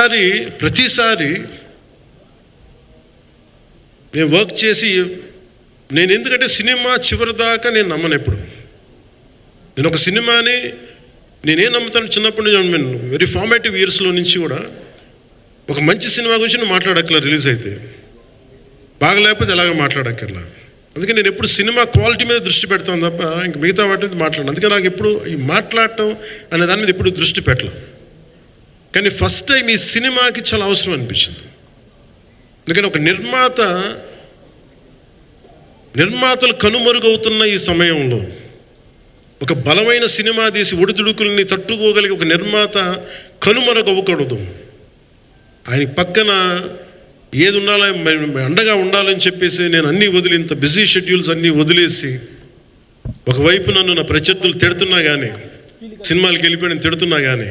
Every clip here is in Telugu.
ప్రతిసారి ప్రతిసారి నేను వర్క్ చేసి నేను ఎందుకంటే సినిమా చివరి దాకా నేను నమ్మను ఎప్పుడు. నేను ఒక సినిమాని నేనేం నమ్ముతాను చిన్నప్పటి నుంచి నేను వెరీ ఫార్మేటివ్ ఇయర్స్లో నుంచి కూడా ఒక మంచి సినిమా గురించి నేను మాట్లాడక్కర్లా రిలీజ్ అయితే. బాగలేకపోతే ఎలాగ మాట్లాడక్కర్లా. అందుకే నేను ఎప్పుడు సినిమా క్వాలిటీ మీద దృష్టి పెడతాను తప్ప ఇంక మిగతా వాటి మీద మాట్లాడను. అందుకే నాకు ఎప్పుడు ఈ మాట్లాడటం అనే దాని మీద ఎప్పుడు దృష్టి పెట్టలేదు కానీ ఫస్ట్ టైం ఈ సినిమాకి చాలా అవసరం అనిపించింది. ఎందుకంటే ఒక నిర్మాత నిర్మాతలు కనుమరుగవుతున్న ఈ సమయంలో ఒక బలమైన సినిమా తీసి ఒడిదుడుకుల్ని తట్టుకోగలిగే ఒక నిర్మాత కనుమరుగవ్వకూడదు. ఆయన పక్కన ఏది ఉండాలో అండగా ఉండాలని చెప్పేసి నేను అన్నీ వదిలి ఇంత బిజీ షెడ్యూల్స్ అన్నీ వదిలేసి ఒకవైపు నన్ను నా ప్రత్యర్థులు తిడుతున్నా కానీ సినిమాలకు వెళ్ళిపోయిన తిడుతున్నా కానీ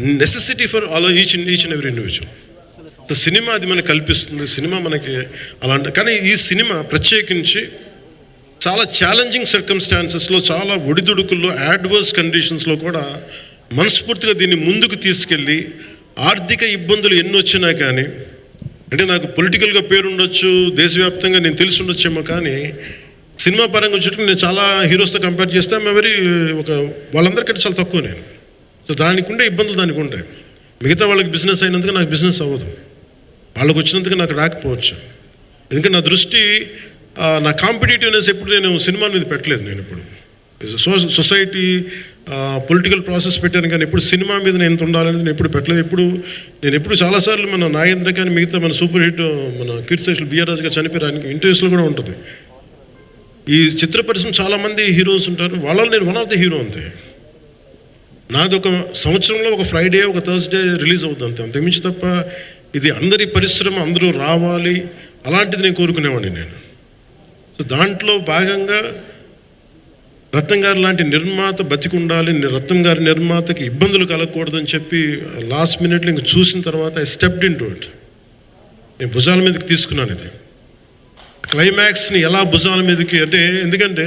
necessity for all each each and every individual so cinema అది మనకు కల్పిస్తుంది. సినిమా మనకి అలాంటి కానీ ఈ సినిమా ప్రత్యేకించి చాలా ఛాలెంజింగ్ సర్కమ్స్టాన్సెస్లో చాలా ఒడిదుడుకుల్లో యాడ్వర్స్ కండిషన్స్లో కూడా మనస్ఫూర్తిగా దీన్ని ముందుకు తీసుకెళ్ళి ఆర్థిక ఇబ్బందులు ఎన్ని వచ్చినా కానీ అంటే నాకు పొలిటికల్గా పేరుండొచ్చు దేశవ్యాప్తంగా నేను తెలిసి ఉండొచ్చేమో కానీ సినిమా పరంగా వచ్చేటప్పుడు నేను చాలా హీరోస్తో కంపేర్ చేస్తే ఆమె వెరీ ఒక వాళ్ళందరికంటే చాలా తక్కువ నేను. సో దానికి ఉండే ఇబ్బందులు దానికి ఉంటాయి మిగతా వాళ్ళకి బిజినెస్ అయినందుకు నాకు బిజినెస్ అవ్వదు. వాళ్ళకి వచ్చినందుకు నాకు రాకపోవచ్చు. ఎందుకంటే నా దృష్టి నా కాంపిటేటివ్నెస్ ఎప్పుడు నేను సినిమా మీద పెట్టలేదు నేను ఇప్పుడు సో సొసైటీ పొలిటికల్ ప్రాసెస్ పెట్టాను కానీ ఎప్పుడు సినిమా మీద నేను ఎంత ఉండాలనేది నేను ఎప్పుడు పెట్టలేదు. ఎప్పుడు నేను ఎప్పుడు చాలాసార్లు మన నాగేంద్ర కానీ మిగతా మన సూపర్ హిట్ మన కీర్తిశేషులు బిఆర్ రాజు గారు చనిపోయారు ఇంటర్వ్యూస్లో కూడా ఉంటుంది. ఈ చిత్ర పరిశ్రమ చాలామంది హీరోస్ ఉంటారు. వాళ్ళలో నేను వన్ ఆఫ్ ద హీరో అంతే. నాది ఒక సంవత్సరంలో ఒక ఫ్రైడే ఒక థర్స్డే రిలీజ్ అవుతుంది అంతే అంతకుమించి తప్ప ఇది అందరి పరిశ్రమ అందరూ రావాలి అలాంటిది నేను కోరుకునేవాడిని నేను. సో దాంట్లో భాగంగా రత్నం గారు లాంటి నిర్మాత బతికుండాలి రత్నం గారి నిర్మాతకి ఇబ్బందులు కలగకూడదని చెప్పి లాస్ట్ మినిట్లో ఇంక చూసిన తర్వాత I stepped in to it నేను భుజాల మీదకి తీసుకున్నాను ఇది. క్లైమాక్స్ని ఎలా భుజాల మీదకి అంటే ఎందుకంటే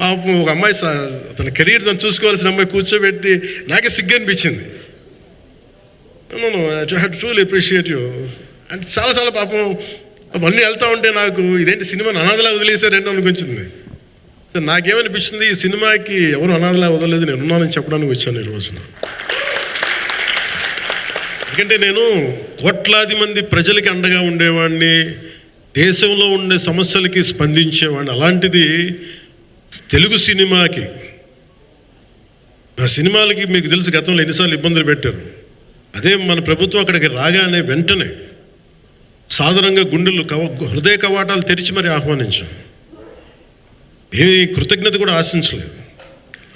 ఒక అమ్మాయి తన కెరీర్ తను చూసుకోవాల్సిన అమ్మాయి కూర్చోబెట్టి నాకే సిగ్గు అనిపించింది ట్రూలీ అప్రిషియేట్ యూ అంటే చాలా చాలా పాపం మళ్ళీ వెళ్తూ ఉంటే నాకు ఇదేంటి సినిమాని అనాథలా వదిలేశారంటే అనిపించింది సో నాకేమనిపించింది ఈ సినిమాకి ఎవరు అనాథలా వదలలేదు నేను ఉన్నానని చెప్పడానికి వచ్చాను ఈ రోజున. ఎందుకంటే నేను కోట్లాది మంది ప్రజలకి అండగా ఉండేవాడిని దేశంలో ఉండే సమస్యలకి స్పందించేవాడిని అలాంటిది తెలుగు సినిమాకి నా సినిమాలకి మీకు తెలుసు గతంలో ఎన్నిసార్లు ఇబ్బందులు పెట్టారు. అదే మన ప్రభుత్వం అక్కడికి రాగానే వెంటనే సాధారణంగా గుండెలు కవ హృదయ కవాటాలు తెరిచి మరి ఆహ్వానించాం. ఏమీ కృతజ్ఞత కూడా ఆశించలేదు.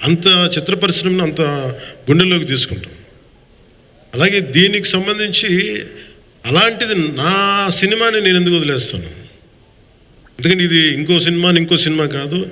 అంత చిత్ర పరిశ్రమను అంత గుండెల్లోకి తీసుకుంటాం. అలాగే దీనికి సంబంధించి అలాంటిది నా సినిమాని నేను ఎందుకు వదిలేస్తాను? ఎందుకంటే ఇది ఇంకో సినిమాని ఇంకో సినిమా కాదు.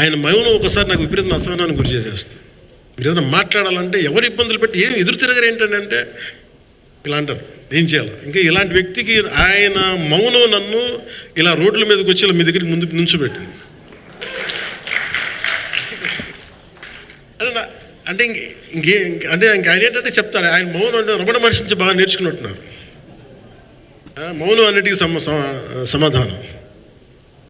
ఆయన మౌనం ఒకసారి నాకు విపరీత అసహనాన్ని గురి చేసేస్తుంది. మీరు ఏదైనా మాట్లాడాలంటే ఎవరు ఇబ్బందులు పెట్టి ఏం ఎదురు తిరగరు ఏంటంటే అంటే ఇలా అంటారు ఏం చేయాలి? ఇంకా ఇలాంటి వ్యక్తికి ఆయన మౌనం నన్ను ఇలా రోడ్ల మీదకి వచ్చి ఇలా మీ దగ్గరికి ముందు నుంచోబెట్టింది. అంటే నా- అంటే ఇంక ఇంకే అంటే ఇంక ఆయన ఏంటంటే చెప్తారు ఆయన మౌనం అంటే రమణ మహర్షి నుంచి బాగా నేర్చుకున్నట్టున్నారు. మౌనం అన్నిటికీ సమ సమ- సమాధానం.